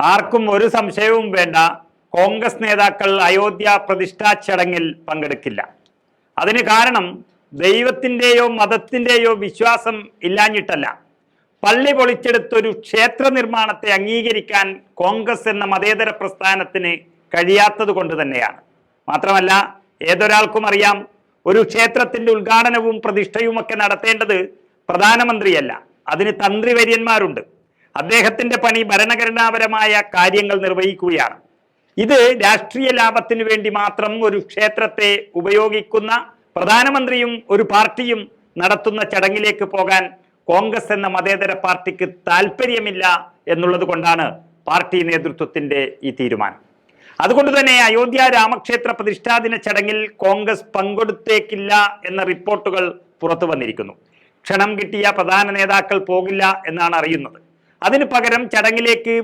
ആർക്കും ഒരു സംശയവും വേണ്ട. കോൺഗ്രസ് നേതാക്കൾ അയോധ്യ പ്രതിഷ്ഠാ ചടങ്ങിൽ പങ്കെടുക്കില്ല. അതിന് കാരണം ദൈവത്തിന്റെയോ മതത്തിന്റെയോ വിശ്വാസം ഇല്ലാഞ്ഞിട്ടല്ല. പള്ളി പൊളിച്ചെടുത്തൊരു ക്ഷേത്ര നിർമ്മാണത്തെ അംഗീകരിക്കാൻ കോൺഗ്രസ് എന്ന മതേതര പ്രസ്ഥാനത്തിന് കഴിയാത്തത് കൊണ്ട് തന്നെയാണ്. മാത്രമല്ല ഏതൊരാൾക്കും അറിയാം ഒരു ക്ഷേത്രത്തിന്റെ ഉദ്ഘാടനവും പ്രതിഷ്ഠയുമൊക്കെ നടത്തേണ്ടത് പ്രധാനമന്ത്രിയല്ല. അതിന് തന്ത്രിവര്യന്മാരുണ്ട്. അദ്ദേഹത്തിന്റെ പണി ഭരണഘടനാപരമായ കാര്യങ്ങൾ നിർവഹിക്കുകയാണ്. ഇത് രാഷ്ട്രീയ ലാഭത്തിനു വേണ്ടി മാത്രം ഒരു ക്ഷേത്രത്തെ ഉപയോഗിക്കുന്ന പ്രധാനമന്ത്രിയും ഒരു പാർട്ടിയും നടത്തുന്ന ചടങ്ങിലേക്ക് പോകാൻ കോൺഗ്രസ് എന്ന മതേതര പാർട്ടിക്ക് താല്പര്യമില്ല എന്നുള്ളത് കൊണ്ടാണ് പാർട്ടി നേതൃത്വത്തിന്റെ ഈ തീരുമാനം. അതുകൊണ്ട് തന്നെ അയോധ്യ രാമക്ഷേത്ര പ്രതിഷ്ഠാദിന ചടങ്ങിൽ കോൺഗ്രസ് പങ്കെടുത്തേക്കില്ല എന്ന റിപ്പോർട്ടുകൾ പുറത്തു വന്നിരിക്കുന്നു. ക്ഷണം കിട്ടിയ പ്രധാന നേതാക്കൾ പോകില്ല എന്നാണ് അറിയുന്നത്. അതിനു പകരം ചടങ്ങിലേക്ക്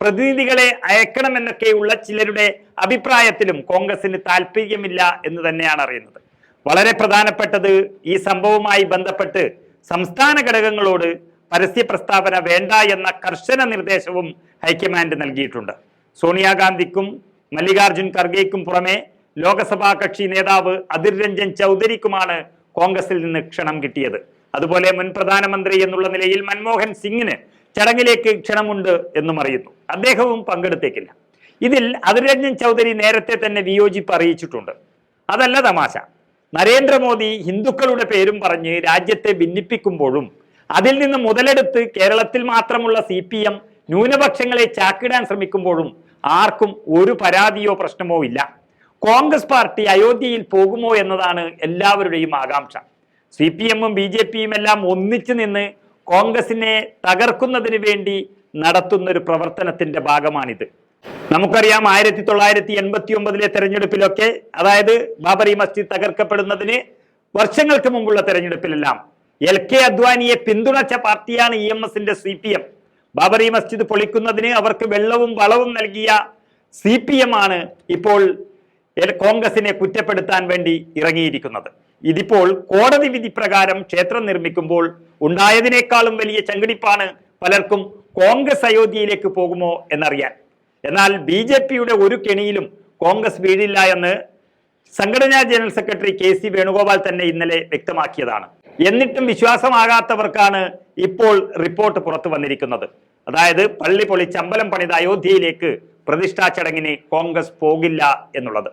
പ്രതിനിധികളെ അയക്കണമെന്നൊക്കെയുള്ള ചിലരുടെ അഭിപ്രായത്തിലും കോൺഗ്രസിന് താല്പര്യമില്ല എന്ന് തന്നെയാണ് അറിയുന്നത്. വളരെ പ്രധാനപ്പെട്ടത് ഈ സംഭവവുമായി ബന്ധപ്പെട്ട് സംസ്ഥാന ഘടകങ്ങളോട് പരസ്യ പ്രസ്താവന വേണ്ട എന്ന കർശന നിർദ്ദേശവും ഹൈക്കമാൻഡ് നൽകിയിട്ടുണ്ട്. സോണിയാഗാന്ധിക്കും മല്ലികാർജുൻ ഖർഗെക്കും പുറമെ ലോക്സഭാ കക്ഷി നേതാവ് അതിർ രഞ്ജൻ ചൗധരിക്കുമാണ് കോൺഗ്രസിൽ നിന്ന് ക്ഷണം കിട്ടിയത്. അതുപോലെ മുൻ പ്രധാനമന്ത്രി എന്നുള്ള നിലയിൽ മൻമോഹൻ സിംഗിന് ചടങ്ങിലേക്ക് ക്ഷണമുണ്ട് എന്നും അറിയുന്നു. അദ്ദേഹവും പങ്കെടുത്തേക്കില്ല. ഇതിൽ അതിരഞ്ജൻ ചൗധരി നേരത്തെ തന്നെ വിയോജിപ്പ് അറിയിച്ചിട്ടുണ്ട്. അതല്ല തമാശ. നരേന്ദ്രമോദി ഹിന്ദുക്കളുടെ പേരും പറഞ്ഞ് രാജ്യത്തെ ഭിന്നിപ്പിക്കുമ്പോഴും അതിൽ നിന്ന് മുതലെടുത്ത് കേരളത്തിൽ മാത്രമുള്ള സി പി എം ന്യൂനപക്ഷങ്ങളെ ചാക്കിടാൻ ശ്രമിക്കുമ്പോഴും ആർക്കും ഒരു പരാതിയോ പ്രശ്നമോ ഇല്ല. കോൺഗ്രസ് പാർട്ടി അയോധ്യയിൽ പോകുമോ എന്നതാണ് എല്ലാവരുടെയും ആകാംക്ഷ. സി പി എമ്മും ബി ജെ പിയും എല്ലാം ഒന്നിച്ചു നിന്ന് കോൺഗ്രസിനെ തകർക്കുന്നതിന് വേണ്ടി നടത്തുന്ന ഒരു പ്രവർത്തനത്തിന്റെ ഭാഗമാണിത്. നമുക്കറിയാം ആയിരത്തി തൊള്ളായിരത്തി എൺപത്തി ഒമ്പതിലെ തെരഞ്ഞെടുപ്പിലൊക്കെ അതായത് ബാബറി മസ്ജിദ് തകർക്കപ്പെടുന്നതിന് വർഷങ്ങൾക്ക് മുമ്പുള്ള തെരഞ്ഞെടുപ്പിലെല്ലാം എൽ കെ അദ്വാനിയെ പിന്തുണച്ച പാർട്ടിയാണ് ഇ എം എസിന്റെ C P M. Babri Masjid പൊളിക്കുന്നതിന് അവർക്ക് വെള്ളവും വളവും നൽകിയ സി പി എം ആണ് ഇപ്പോൾ കോൺഗ്രസിനെ കുറ്റപ്പെടുത്താൻ വേണ്ടി ഇറങ്ങിയിരിക്കുന്നത്. ഇതിപ്പോൾ കോടതി വിധി പ്രകാരം ക്ഷേത്രം നിർമ്മിക്കുമ്പോൾ ഉണ്ടായതിനേക്കാളും വലിയ ചങ്കിടിപ്പാണ് പലർക്കും കോൺഗ്രസ് അയോധ്യയിലേക്ക് പോകുമോ എന്നറിയാൻ. എന്നാൽ ബി ജെ പിയുടെ ഒരു കെണിയിലും കോൺഗ്രസ് വീഴില്ല എന്ന് സംഘടനാ general secretary K C Venugopal തന്നെ ഇന്നലെ വ്യക്തമാക്കിയതാണ്. എന്നിട്ടും വിശ്വാസമാകാത്തവർക്കാണ് ഇപ്പോൾ റിപ്പോർട്ട് പുറത്തു വന്നിരിക്കുന്നത്. അതായത് പള്ളി പൊളിച്ച് അമ്പലം പണിത അയോധ്യയിലേക്ക് പ്രതിഷ്ഠാ ചടങ്ങിന് കോൺഗ്രസ് പോകില്ല എന്നുള്ളത്.